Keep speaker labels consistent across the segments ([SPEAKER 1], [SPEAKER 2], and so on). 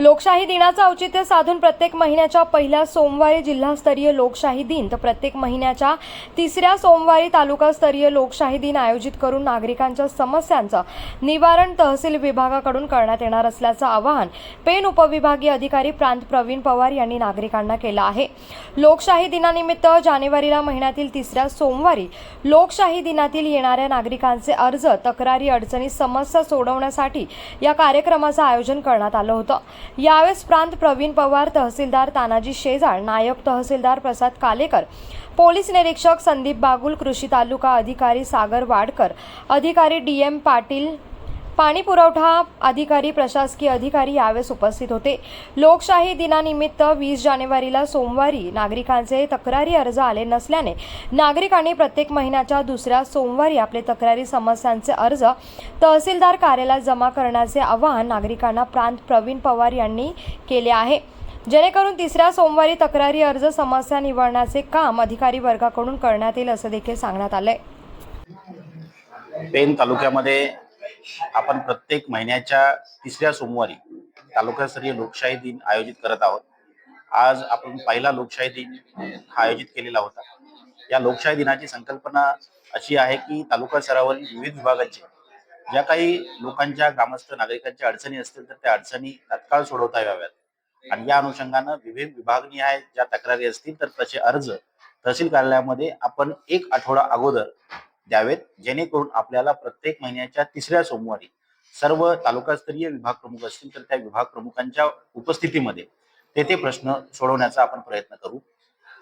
[SPEAKER 1] लोकशाही दिनाचं औचित्य साधून प्रत्येक महिन्याच्या पहिल्या सोमवारी जिल्हास्तरीय लोकशाही दिन तर प्रत्येक महिन्याच्या तिसऱ्या सोमवारी तालुकास्तरीय लोकशाही दिन आयोजित करून नागरिकांच्या समस्यांचं निवारण तहसील विभागाकडून करण्यात येणार असल्याचं आवाहन पेन उपविभागीय अधिकारी प्रांत प्रवीण पवार यांनी नागरिकांना केलं आहे. लोकशाही दिनानिमित्त जानेवारीला महिन्यातील तिसऱ्या सोमवारी लोकशाही दिनातील येणाऱ्या नागरिकांचे अर्ज तक्रारी अडचणी समस्या सोडवण्यासाठी या कार्यक्रमाचं आयोजन करण्यात आलं होतं. यावेळेस प्रांत प्रवीण पवार तहसीलदार तानाजी शेजाळ नायब तहसीलदार प्रसाद कालेकर पोलीस निरीक्षक संदीप बागुल कृषी तालुका अधिकारी सागर वाडकर अधिकारी डी एम पाटील पाणी पुरवठा अधिकारी प्रशासकीय अधिकारी यावेळेस उपस्थित होते. लोकशाही दिनानिमित्त वीस जानेवारीला सोमवारी नागरिकांचे तक्रारी अर्ज आले नसल्याने नागरिकांनी प्रत्येक महिन्याच्या दुसऱ्या सोमवारी आपले तक्रारी समस्यांचे अर्ज तहसीलदार कार्यालयात जमा करण्याचे आवाहन नागरिकांना प्रांत प्रवीण पवार यांनी केले आहे. जेणेकरून तिसऱ्या सोमवारी तक्रारी अर्ज समस्या निवडण्याचे काम अधिकारी वर्गाकडून करण्यात येईल असं देखील सांगण्यात आलंय.
[SPEAKER 2] पेन तालुक्यामध्ये आपण प्रत्येक महिन्याच्या तिसऱ्या सोमवारी तालुकास्तरीय लोकशाही दिन आयोजित करत आहोत. आज आपण पहिला लोकशाही दिन हा आयोजित केलेला होता. या लोकशाही दिनाची संकल्पना अशी आहे की तालुका स्तरावरील विविध विभागाचे ज्या काही लोकांच्या ग्रामस्थ नागरिकांच्या अडचणी असतील तर त्या अडचणी तत्काळ सोडवता याव्यात. आणि या अनुषंगानं विविध विभागनिहाय ज्या तक्रारी असतील तर तसे अर्ज तहसील कार्यालयामध्ये आपण एक आठवडा अगोदर द्यावेत जेणेकरून आपल्याला प्रत्येक महिन्याच्या तिसऱ्या सोमवारी सर्व तालुकास्तरीय विभाग प्रमुख असतील तर त्या विभाग प्रमुखांच्या उपस्थितीमध्ये तेथे प्रश्न सोडवण्याचा आपण प्रयत्न करू.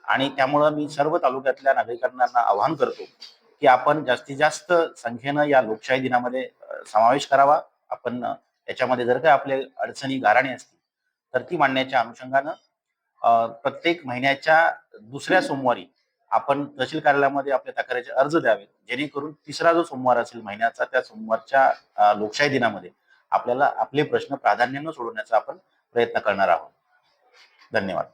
[SPEAKER 2] आणि त्यामुळं मी सर्व तालुक्यातल्या नागरिकांना आवाहन करतो की आपण जास्तीत जास्त संख्येनं या लोकशाही दिनामध्ये समावेश करावा. आपण त्याच्यामध्ये जर काही आपले अडचणी गाराणे असतील तर ती मांडण्याच्या अनुषंगानं प्रत्येक महिन्याच्या दुसऱ्या सोमवारी आपण तहसील कार्यालयामध्ये आपल्या तक्रारीचे अर्ज द्यावेत जेणेकरून तिसरा जो सोमवार असेल महिन्याचा त्या सोमवारच्या लोकशाही दिनामध्ये आपल्याला आपले प्रश्न प्राधान्यानं सोडवण्याचा आपण प्रयत्न करणार आहोत. धन्यवाद.